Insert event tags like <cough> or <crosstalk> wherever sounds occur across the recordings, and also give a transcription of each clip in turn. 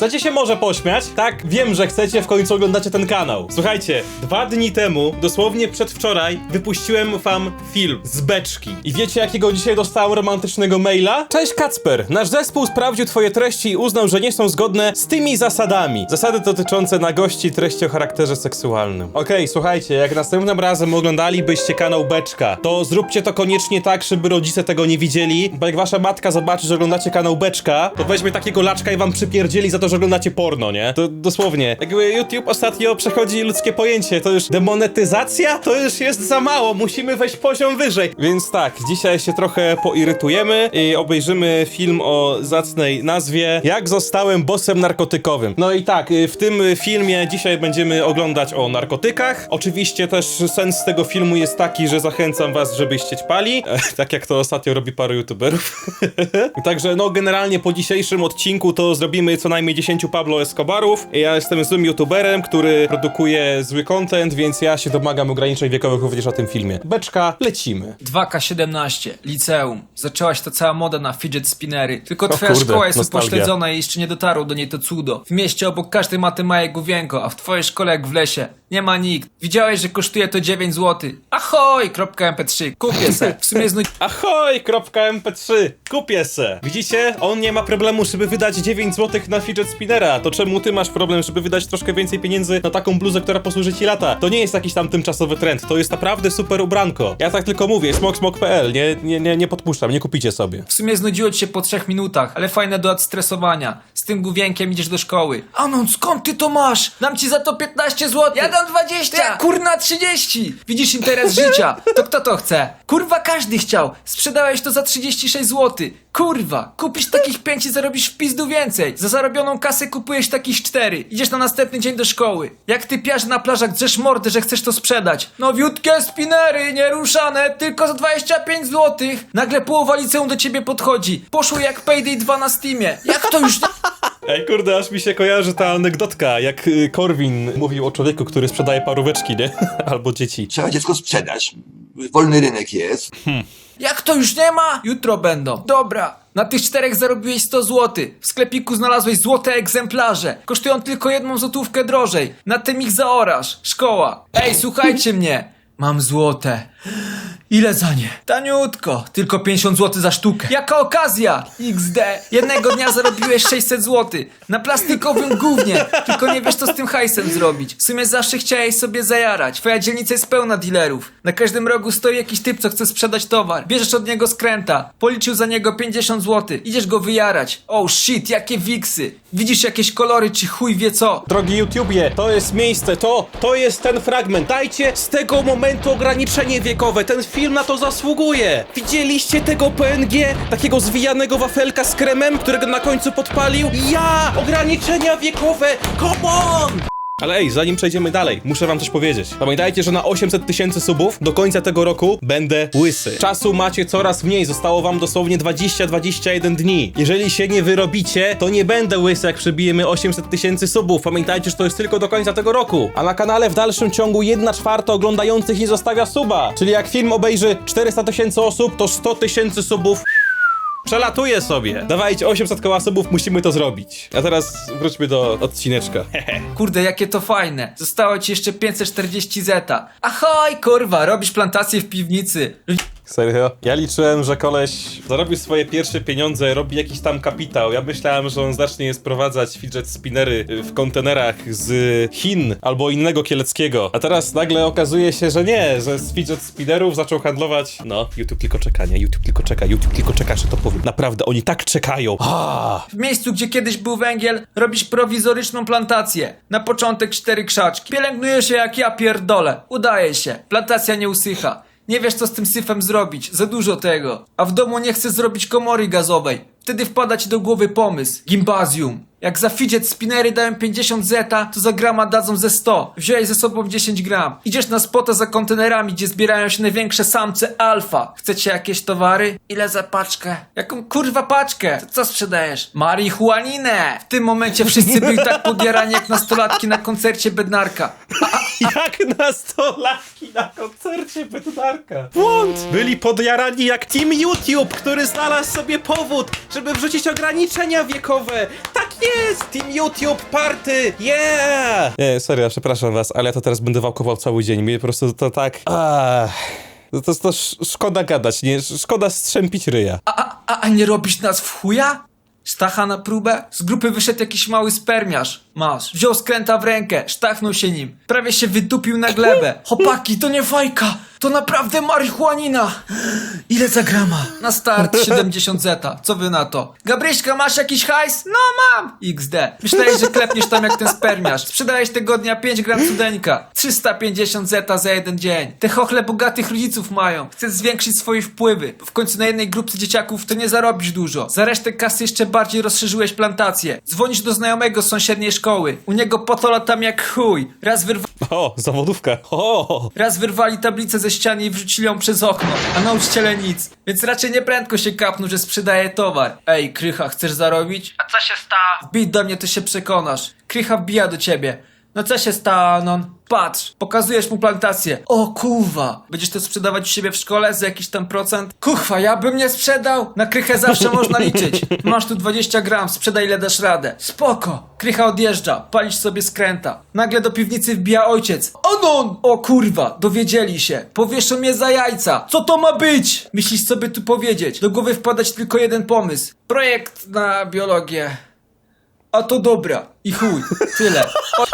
Chcecie się może pośmiać? Tak, wiem, że chcecie, w końcu oglądacie ten kanał. Słuchajcie, dwa dni temu, dosłownie przedwczoraj, wypuściłem wam film z beczki. I wiecie, jakiego dzisiaj dostałem romantycznego maila? Cześć Kacper, nasz zespół sprawdził twoje treści i uznał, że nie są zgodne z tymi zasadami. Zasady dotyczące nagości treści o charakterze seksualnym. Okej, słuchajcie, jak następnym razem oglądalibyście kanał Beczka, to zróbcie to koniecznie tak, żeby rodzice tego nie widzieli, bo jak wasza matka zobaczy, że oglądacie kanał Beczka, to weźmie takiego laczka i wam przypierdzieli za to, że oglądacie porno, nie? To dosłownie. Jakby YouTube ostatnio przechodzi ludzkie pojęcie, to już demonetyzacja? To już jest za mało, musimy wejść poziom wyżej. Więc tak, dzisiaj się trochę poirytujemy i obejrzymy film o zacnej nazwie Jak zostałem bossem narkotykowym. No i tak, y, w tym filmie dzisiaj będziemy oglądać o narkotykach. Oczywiście też sens tego filmu jest taki, że zachęcam was, żebyście ćpali, e, <laughs> tak jak to ostatnio robi paru youtuberów. <laughs> Także no generalnie po dzisiejszym odcinku to zrobimy co najmniej 10 Pablo Escobarów. Ja jestem złym youtuberem, który produkuje zły content, więc ja się domagam ograniczeń wiekowych również na tym filmie. Beczka, lecimy. 2K17, liceum. Zaczęłaś ta cała moda na fidget spinnery. Tylko twoja kurde, szkoła jest nostalgia. upośledzona i jeszcze nie dotarło do niej to cudo. W mieście obok każdej maty ma jego wienko, a w twojej szkole jak w lesie. Nie ma nikt. Widziałeś, że kosztuje to 9 zł. Ahoj! .mp3. Kupię se. W sumie znudzi... <laughs> Ahoj.mp3, kupię se. Widzicie? On nie ma problemu, żeby wydać 9 zł na fidget spinnera. To czemu ty masz problem, żeby wydać troszkę więcej pieniędzy na taką bluzę, która posłuży ci lata? To nie jest jakiś tam tymczasowy trend, to jest naprawdę super ubranko. Ja tak tylko mówię, smoksmok.pl, nie, nie, nie, nie podpuszczam, nie kupicie sobie. W sumie znudziło ci się po 3 minutach, ale fajne do odstresowania. Z tym główienkiem idziesz do szkoły. Anon, skąd ty to masz? Dam ci za to 15 zł. Ja dam 20. Ty, kurna 30. Widzisz interes życia. To kto to chce? Kurwa każdy chciał. Sprzedałeś to za 36 zł. Kurwa, kupisz takich 5 i zarobisz w pizdu więcej. Za zarobioną kasę kupujesz takich 4. Idziesz na następny dzień do szkoły. Jak ty piasz na plażach drzesz mordę, że chcesz to sprzedać. Nowiutkie spinery, nieruszane, tylko za 25 zł. Nagle połowa liceum do ciebie podchodzi. Poszło jak Payday 2 na Steamie. Jak to już... Ej, kurde, aż mi się kojarzy ta anegdotka, jak y, Korwin mówił o człowieku, który sprzedaje paróweczki, nie? <laughs> Albo dzieci. Trzeba dziecko sprzedać. Wolny rynek jest. Jak to już nie ma? Jutro będą. Dobra. Na tych czterech zarobiłeś 100 zł. W sklepiku znalazłeś złote egzemplarze. Kosztują tylko jedną złotówkę drożej. Na tym ich zaorasz. Szkoła. Ej, słuchajcie mnie. Mam złote. Ile za nie? Taniutko. Tylko 50 zł za sztukę. Jaka okazja? XD. Jednego dnia zarobiłeś 600 zł. Na plastikowym gównie. Tylko nie wiesz co z tym hajsem zrobić. W sumie zawsze chciałeś sobie zajarać. Twoja dzielnica jest pełna dealerów. Na każdym rogu stoi jakiś typ, co chce sprzedać towar. Bierzesz od niego skręta. Policzył za niego 50 zł. Idziesz go wyjarać. Oh shit, jakie wiksy. Widzisz jakieś kolory, czy chuj wie co. Drogi YouTubie, to jest miejsce, to, to jest ten fragment. Dajcie z tego momentu ograniczenie wiekowe. Ten film na to zasługuje. Widzieliście tego PNG? Takiego zwijanego wafelka z kremem, którego na końcu podpalił? Ja! Ograniczenia wiekowe! Come on! Ale ej, zanim przejdziemy dalej, muszę wam coś powiedzieć. Pamiętajcie, że na 800 tysięcy subów do końca tego roku będę łysy. Czasu macie coraz mniej, zostało wam dosłownie 20-21 dni. Jeżeli się nie wyrobicie, to nie będę łysy, jak przebijemy 800 tysięcy subów. Pamiętajcie, że to jest tylko do końca tego roku. A na kanale w dalszym ciągu 1 czwarta oglądających nie zostawia suba. Czyli jak film obejrzy 400 tysięcy osób, to 100 tysięcy subów Przelatuję sobie. Dawajcie 800 koła subów, musimy to zrobić. A teraz wróćmy do odcineczka. <laughs> Kurde, jakie to fajne. Zostało ci jeszcze 540 zeta. Ahoj, kurwa, robisz plantację w piwnicy. Serio? Ja liczyłem, że koleś zarobił swoje pierwsze pieniądze, robi jakiś tam kapitał. Ja myślałem, że on zacznie sprowadzać fidget spinnery w kontenerach z Chin albo innego kieleckiego. A teraz nagle okazuje się, że nie, że z fidget spinnerów zaczął handlować. No, YouTube tylko czeka, nie? YouTube tylko czeka, YouTube tylko czeka, że to powiem. Naprawdę, oni tak czekają. W miejscu, gdzie kiedyś był węgiel, robisz prowizoryczną plantację. Na początek cztery krzaczki. Pielęgnujesz je jak ja pierdolę. Udaje się. Plantacja nie usycha. Nie wiesz co z tym syfem zrobić, za dużo tego. A w domu nie chcesz zrobić komory gazowej. Wtedy wpada ci do głowy pomysł. Gimbazium. Jak za fidget spinnery dają 50 zeta, to za grama dadzą ze 100. Wziąłeś ze sobą 10 gram. Idziesz na spota za kontenerami, gdzie zbierają się największe samce alfa. Chcecie jakieś towary? Ile za paczkę? Jaką kurwa paczkę? To co sprzedajesz? Marihuaninę! W tym momencie wszyscy byli tak podjarani jak nastolatki na koncercie Bednarka. <laughs> Jak nastolatki na koncercie Bednarka. Błąd! Byli podjarani jak Team YouTube, który znalazł sobie powód, żeby wrzucić ograniczenia wiekowe. Tak nie jest! Team YouTube Party! Yeah! Nie, serio, przepraszam was, ale ja to teraz będę wałkował cały dzień. Mnie po prostu to tak... Ach. To, to, to sz- szkoda gadać, nie? Sz- Szkoda strzępić ryja. A, a, a, nie robisz nas w chuja? Sztacha na próbę? Z grupy wyszedł jakiś mały spermiarz. Masz. Wziął skręta w rękę, sztachnął się nim. Prawie się wydupił na glebę. Chłopaki, to nie fajka! To naprawdę marihuanina! Ile za grama? Na start 70 zeta. Co wy na to? Gabryśka, masz jakiś hajs? No mam! XD. Myślałeś, że klepniesz tam jak ten spermiarz. Sprzedałeś tego dnia 5 gram cudeńka. 350 zeta za jeden dzień. Te chochle bogatych rodziców mają. Chcesz zwiększyć swoje wpływy. W końcu na jednej grupce dzieciaków to nie zarobisz dużo. Za resztę kasy jeszcze bardziej rozszerzyłeś plantację. Dzwonisz do znajomego z sąsiedniej szkoły. U niego potola tam jak chuj. Raz wyrwa... O, zawodówka. O! Raz wyrwali tablicę ze ściany i wrzucili ją przez okno, a nauczyciele nic. Więc raczej nie prędko się kapną, że sprzedaje towar. Ej, Krycha, chcesz zarobić? A co się stało? Wbij do mnie, to się przekonasz. Krycha wbija do ciebie. No co się stało, Anon? Patrz, pokazujesz mu plantację. O kurwa! Będziesz to sprzedawać u siebie w szkole za jakiś tam procent? Kuchwa, ja bym nie sprzedał! Na krychę zawsze można liczyć. <laughs> Masz tu 20 gram, sprzedaj ile dasz radę. Spoko! Krycha odjeżdża, palisz sobie skręta. Nagle do piwnicy wbija ojciec. Anon! O kurwa, dowiedzieli się. Powieszą mnie za jajca. Co to ma być? Myślisz, by tu powiedzieć? Do głowy wpadać tylko jeden pomysł. Projekt na biologię. A to dobra. I chuj. Tyle. <laughs>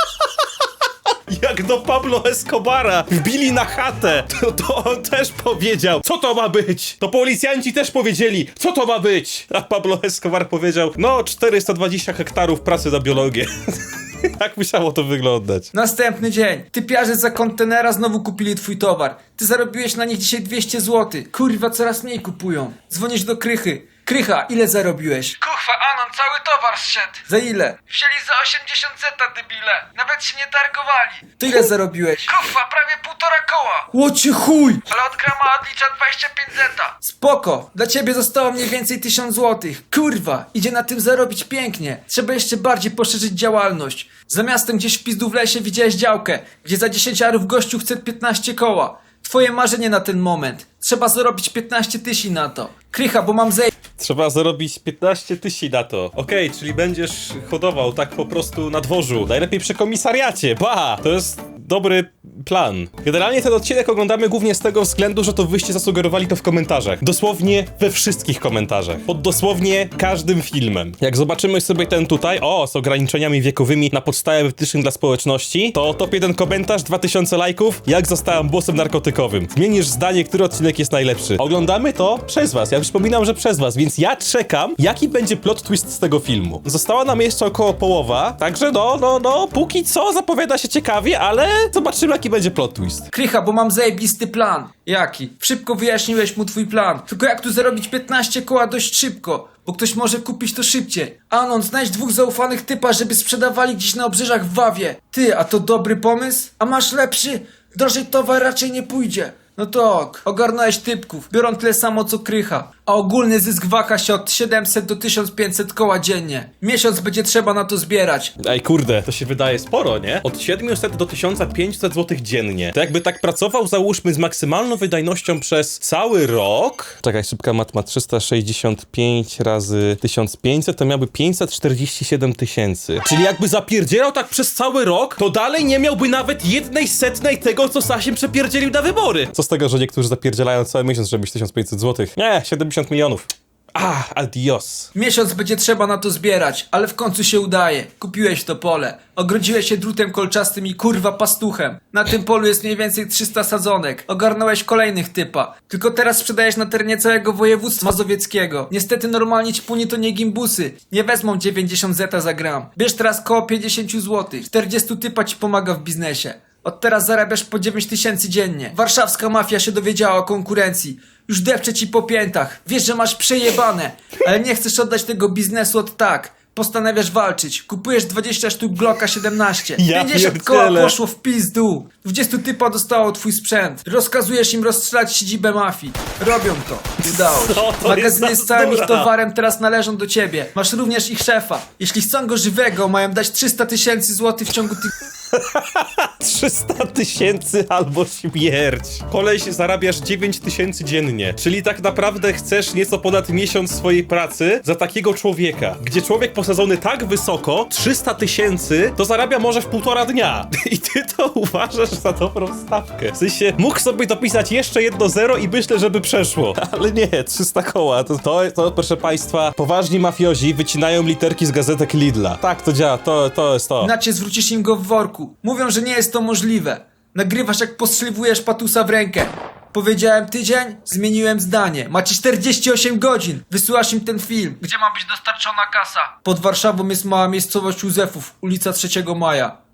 Jak do Pablo Escobara wbili na chatę, to, to on też powiedział, co to ma być? To policjanci też powiedzieli, co to ma być? A Pablo Escobar powiedział, no 420 hektarów pracy na biologię. <laughs> tak musiało to wyglądać. Następny dzień. Typiarze za kontenera znowu kupili twój towar. Ty zarobiłeś na nich dzisiaj 200 zł. Kurwa, coraz mniej kupują. Dzwonisz do Krychy. Krycha, ile zarobiłeś? Anon, cały towar zszedł. Za ile? Wzięli za 80 zeta, debile. Nawet się nie targowali. To ile zarobiłeś? Kuchwa, prawie półtora koła. Łocie chuj! Ale od grama odlicza 25 zeta. Spoko, dla ciebie zostało mniej więcej 1000 zł. Kurwa, idzie na tym zarobić pięknie. Trzeba jeszcze bardziej poszerzyć działalność. Za miastem gdzieś w pizdu w lesie widziałeś działkę, gdzie za 10 arów gościu chce 15 koła. Twoje marzenie na ten moment. Trzeba zarobić 15 tysięcy na to. Krycha, bo mam zej... Trzeba zarobić 15 tysięcy na to. Okej, czyli będziesz hodował tak po prostu na dworzu. Najlepiej przy komisariacie. Ba! To jest dobry plan. Generalnie ten odcinek oglądamy głównie z tego względu, że to wyście zasugerowali to w komentarzach. Dosłownie we wszystkich komentarzach. Pod dosłownie każdym filmem. Jak zobaczymy sobie ten tutaj, o, z ograniczeniami wiekowymi na podstawie wytycznych dla społeczności, to top jeden komentarz, 2000 lajków, jak zostałem bossem narkotykowym. Zmienisz zdanie, który odcinek jest najlepszy. Oglądamy to przez was. Ja przypominam, że przez was, więc ja czekam, jaki będzie plot twist z tego filmu. Została nam jeszcze około połowa, także no, no, no, póki co zapowiada się ciekawie, ale zobaczymy, jaki będzie plot twist. Krycha, bo mam zajebisty plan. Jaki? Szybko wyjaśniłeś mu twój plan. Tylko jak tu zarobić 15 koła dość szybko? Bo ktoś może kupić to szybciej. Anon, znajdź dwóch zaufanych typa, żeby sprzedawali gdzieś na obrzeżach w Wawie. Ty, a to dobry pomysł? A masz lepszy? Drożej towar raczej nie pójdzie. No tak, ogarnąłeś typków, biorą tyle samo co krycha. A ogólny zysk waka się od 700 do 1500 koła dziennie. Miesiąc będzie trzeba na to zbierać. Ej, kurde, to się wydaje sporo, nie? Od 700 do 1500 zł dziennie. To jakby tak pracował, załóżmy, z maksymalną wydajnością przez cały rok. Czekaj, szybka matma, 365 razy 1500 to miałby 547 tysięcy. Czyli jakby zapierdzielał tak przez cały rok, to dalej nie miałby nawet jednej setnej tego, co Sasiem przepierdzielił na wybory. Co z tego, że niektórzy zapierdzielają cały miesiąc, żeby mieć 1500 zł? Nie, 70 milionów. Ah, adios. Miesiąc będzie trzeba na to zbierać, ale w końcu się udaje. Kupiłeś to pole. Ogrodziłeś się drutem kolczastym i kurwa pastuchem. Na tym polu jest mniej więcej 300 sadzonek. Ogarnąłeś kolejnych typa. Tylko teraz sprzedajesz na terenie całego województwa mazowieckiego. Niestety normalnie ćpuni to nie gimbusy. Nie wezmą 90 zeta za gram. Bierz teraz koło 50 zł. 40 typa ci pomaga w biznesie. Od teraz zarabiasz po 9 tysięcy dziennie. Warszawska mafia się dowiedziała o konkurencji. Już depcze ci po piętach. Wiesz, że masz przejebane, ale nie chcesz oddać tego biznesu od tak. Postanawiasz walczyć. Kupujesz 20 sztuk Glocka 17. Ja 50 koła pierdzielę. poszło w pizdu. 20 typa dostało twój sprzęt. Rozkazujesz im rozstrzelać siedzibę mafii. Robią to. Udało się. Co to jest za Magazyny z całym ich bzdura? towarem teraz należą do ciebie. Masz również ich szefa. Jeśli chcą go żywego, mają dać 300 tysięcy złotych w ciągu tych <laughs> 300 tysięcy albo śmierć. Koleś, zarabiasz 9 tysięcy dziennie, czyli tak naprawdę chcesz nieco ponad miesiąc swojej pracy za takiego człowieka, gdzie człowiek posadzony tak wysoko, 300 tysięcy, to zarabia może w półtora dnia. <laughs> I ty to uważasz za dobrą stawkę. W sensie, mógł sobie dopisać jeszcze jedno zero i myślę, żeby przeszło. <laughs> Ale nie, 300 koła. To, to, to proszę państwa, poważni mafiozi wycinają literki z gazetek Lidla. Tak to działa, to, to jest to. Inaczej zwrócisz im go w worku. Mówią, że nie jest to możliwe. Nagrywasz jak postrzeliwujesz patusa w rękę. Powiedziałem tydzień, zmieniłem zdanie. Macie 48 godzin. Wysyłasz im ten film. Gdzie ma być dostarczona kasa? Pod Warszawą jest mała miejscowość Józefów, ulica 3 Maja.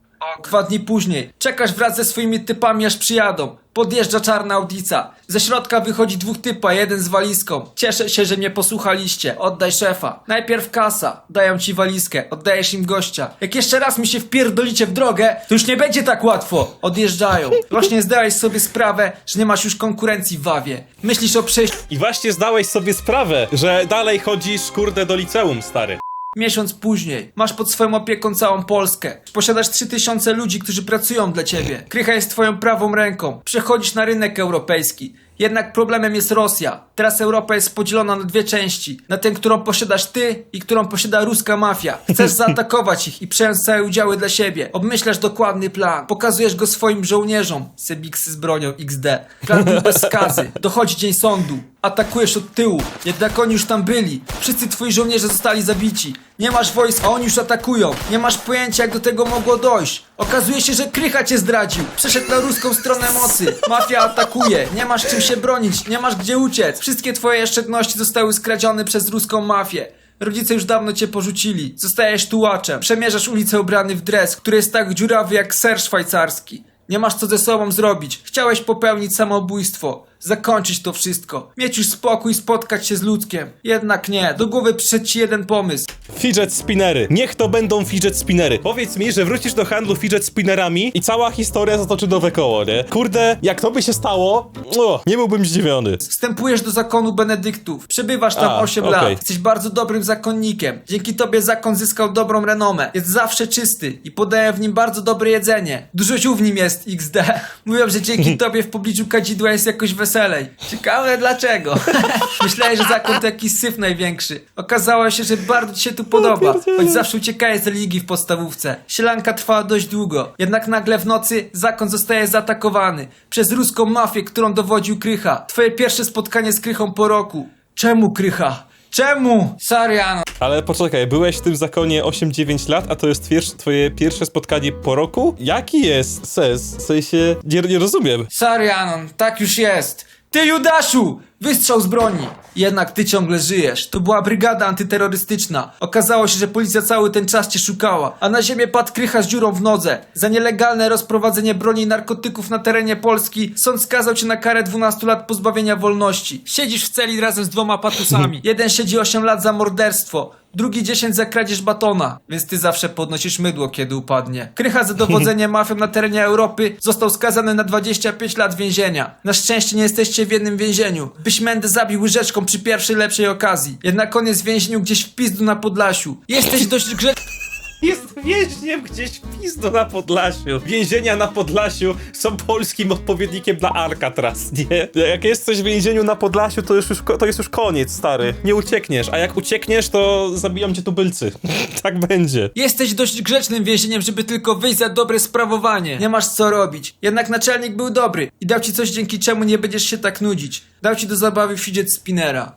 Dwa dni później. Czekasz wraz ze swoimi typami aż przyjadą. Podjeżdża czarna audica. Ze środka wychodzi dwóch typa, jeden z walizką. Cieszę się, że mnie posłuchaliście. Oddaj szefa. Najpierw kasa. Dają ci walizkę. Oddajesz im gościa. Jak jeszcze raz mi się wpierdolicie w drogę, to już nie będzie tak łatwo. Odjeżdżają. Właśnie zdałeś sobie sprawę, że nie masz już konkurencji w Wawie. Myślisz o przejściu I właśnie zdałeś sobie sprawę, że dalej chodzisz, kurde, do liceum, stary. Miesiąc później masz pod swoją opieką całą Polskę. Posiadasz 3000 ludzi, którzy pracują dla ciebie. Krycha jest twoją prawą ręką. Przechodzisz na rynek europejski. Jednak problemem jest Rosja. Teraz Europa jest podzielona na dwie części. Na tę, którą posiadasz ty i którą posiada ruska mafia. Chcesz <laughs> zaatakować ich i przejąć całe udziały dla siebie. Obmyślasz dokładny plan. Pokazujesz go swoim żołnierzom. Sebiksy z bronią XD. Plan bez skazy. Dochodzi dzień sądu. Atakujesz od tyłu. Jednak oni już tam byli. Wszyscy twoi żołnierze zostali zabici. Nie masz wojsk, a oni już atakują. Nie masz pojęcia, jak do tego mogło dojść. Okazuje się, że Krycha cię zdradził. Przeszedł na ruską stronę mocy. Mafia atakuje. Nie masz czym się bronić. Nie masz gdzie uciec. Wszystkie twoje oszczędności zostały skradzione przez ruską mafię. Rodzice już dawno cię porzucili. Zostajesz tułaczem. Przemierzasz ulicę ubrany w dres, który jest tak dziurawy jak ser szwajcarski. Nie masz co ze sobą zrobić. Chciałeś popełnić samobójstwo. Zakończyć to wszystko. Mieć już spokój, spotkać się z ludzkiem. Jednak nie. Do głowy przyszedł ci jeden pomysł. Fidget spinnery. Niech to będą fidget spinnery. Powiedz mi, że wrócisz do handlu fidget spinnerami i cała historia zatoczy nowe koło, nie? Kurde, jak to by się stało, o, nie byłbym zdziwiony. Wstępujesz do zakonu Benedyktów. Przebywasz tam A, 8 okej. lat. Jesteś bardzo dobrym zakonnikiem. Dzięki tobie zakon zyskał dobrą renomę. Jest zawsze czysty i podaje w nim bardzo dobre jedzenie. Dużo ziół w nim jest, XD. <laughs> Mówią, że dzięki <laughs> tobie w pobliżu kadzidła jest jakoś weselej. Ciekawe dlaczego. <laughs> Myślałem, że zakon to jakiś syf największy. Okazało się, że bardzo ci się tu podoba. Choć zawsze uciekałeś z religii w podstawówce. Sielanka trwała dość długo. Jednak nagle w nocy zakon zostaje zaatakowany przez ruską mafię, którą dowodził Krycha. Twoje pierwsze spotkanie z Krychą po roku. Czemu Krycha? Czemu? Sariano. Ale poczekaj, byłeś w tym zakonie 8-9 lat, a to jest twier- twoje pierwsze spotkanie po roku? Jaki jest sens? W sensie, nie, nie rozumiem. Sarianon, tak już jest. Ty Judaszu! Wystrzał z broni! Jednak ty ciągle żyjesz. To była brygada antyterrorystyczna. Okazało się, że policja cały ten czas cię szukała, a na ziemię padł krycha z dziurą w nodze. Za nielegalne rozprowadzenie broni i narkotyków na terenie Polski sąd skazał cię na karę 12 lat pozbawienia wolności. Siedzisz w celi razem z dwoma patusami. <laughs> Jeden siedzi 8 lat za morderstwo, drugi 10 za kradzież batona, więc ty zawsze podnosisz mydło, kiedy upadnie. Krycha za dowodzenie <laughs> mafią na terenie Europy został skazany na 25 lat więzienia. Na szczęście nie jesteście w jednym więzieniu. Byś Mendę zabił łyżeczką przy pierwszej lepszej okazji. Jednak on jest w więzieniu gdzieś w pizdu na Podlasiu. Jesteś dość grzeczny. Jest więźniem gdzieś w pizdu na Podlasiu. Więzienia na Podlasiu są polskim odpowiednikiem dla Alcatraz, nie? Jak jesteś w więzieniu na Podlasiu, to, już, to jest już koniec, stary. Nie uciekniesz, a jak uciekniesz, to zabiją cię tubylcy. <laughs> tak będzie. Jesteś dość grzecznym więzieniem, żeby tylko wyjść za dobre sprawowanie. Nie masz co robić. Jednak naczelnik był dobry i dał ci coś, dzięki czemu nie będziesz się tak nudzić. Dał ci do zabawy fidget spinnera.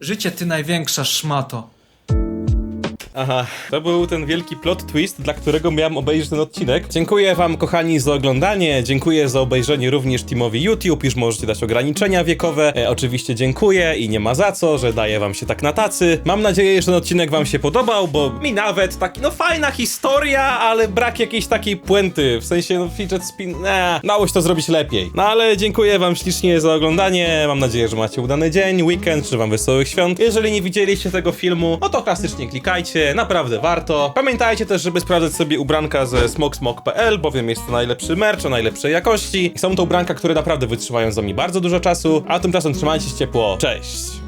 Życie ty największa szmato. Aha, to był ten wielki plot twist, dla którego miałem obejrzeć ten odcinek. Dziękuję wam, kochani, za oglądanie. Dziękuję za obejrzenie również Teamowi YouTube. Już możecie dać ograniczenia wiekowe. E, oczywiście dziękuję i nie ma za co, że daję wam się tak na tacy. Mam nadzieję, że ten odcinek wam się podobał, bo mi nawet taki, no fajna historia, ale brak jakiejś takiej puenty. W sensie, no fidget spin, nah, dało się to zrobić lepiej. No ale dziękuję wam ślicznie za oglądanie. Mam nadzieję, że macie udany dzień, weekend, czy wam wesołych świąt. Jeżeli nie widzieliście tego filmu, no to klasycznie klikajcie, naprawdę warto. Pamiętajcie też, żeby sprawdzać sobie ubranka ze smoksmok.pl, bowiem jest to najlepszy merch o najlepszej jakości. Są to ubranka, które naprawdę wytrzymają za mi bardzo dużo czasu, a tymczasem trzymajcie się ciepło. Cześć!